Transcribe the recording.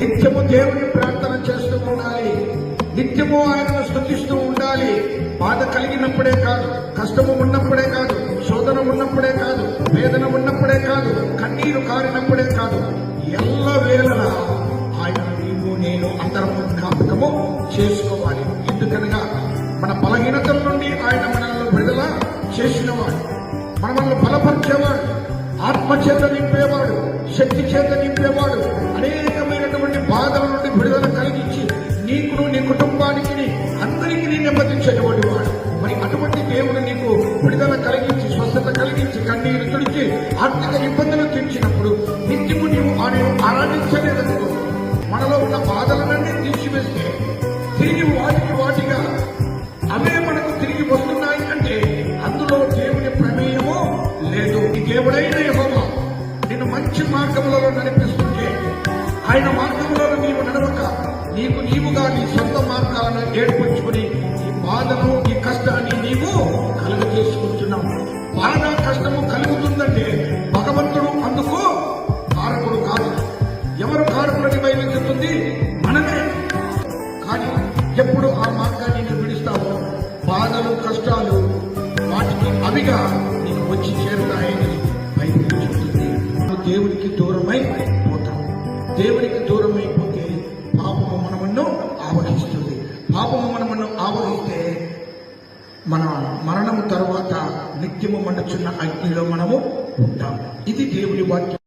నిత్యము దేవుని ప్రార్థన చేస్తూ ఉండాలి. నిత్యము ఆయనను స్థుతిస్తూ ఉండాలి. బాధ కలిగినప్పుడే కాదు కష్టము ఉన్నప్పుడే కాదు శోధన ఉన్నప్పుడే కాదు వేదన ఉన్నప్పుడే కాదు కన్నీరు కారినప్పుడే కాదు. ఎల్ల వేళలా ఆయన నీవు నేను అందరము జ్ఞాపకము చేసుకోవాలి. ఎందుకనగా మన బలహీనతల నుండి ఆయన మనల్ని విడుదల చేసినవాడు మనల్ని బలపరిచేవాడు ఆత్మ చేత నింపేవాడు శక్తి చేత నింపేవాడు అనేక విడుదల నీకును నీ కుటుంబానికి అందరికీ నెమ్మదించేటువంటి వాడు మరి అటువంటి దేవుడు నీకు విడుదల కలిగించి స్వస్థత కలిగించి కన్నీరు తుడిచి ఆర్థిక ఇబ్బందులు తీర్చినప్పుడు నిత్యము నీవు ఆయన ఆరాధించలేదనుకో మనలో ఉన్న బాధలన్నీ తీసివేస్తే తిరిగి వాటికి వాటిగా అవే మనకు తిరిగి వస్తున్నాయి అంటే అందులో దేవుని ప్రమేయము లేదు. ఈ దేవుడైన యెహోవా నేను మంచి మార్గంలో నడిపిస్తుంటే ఆయన మార్గంలో నీకు నీవుగా నీ సొంత మార్గాలను ఏర్పరచుకుని ఈ బాధను ఈ కష్టాన్ని నీవు కలుగ చేసుకుంటున్నావు బాధ కష్టము కలుగుతుందంటే భగవంతుడు అందుకు కారకుడు కాదు. ఎవరు కారకులని బయలుదేరుతుంది? మనమే. కానీ ఎప్పుడు ఆ మార్గాన్ని నువ్వు విడుస్తావో బాధలు కష్టాలు వాటికి అవిగా నీకు వచ్చి చేరుతాయని బైబిల్ చెబుతుంది దేవునికి దూరమై పోతాం దేవునికి దూరమైపోతాం ఆవహిస్తే మన మరణం తర్వాత నిత్యము మండుచున్న అగ్నిలో మనము ఉంటాం ఇది దేవుని వాక్యం.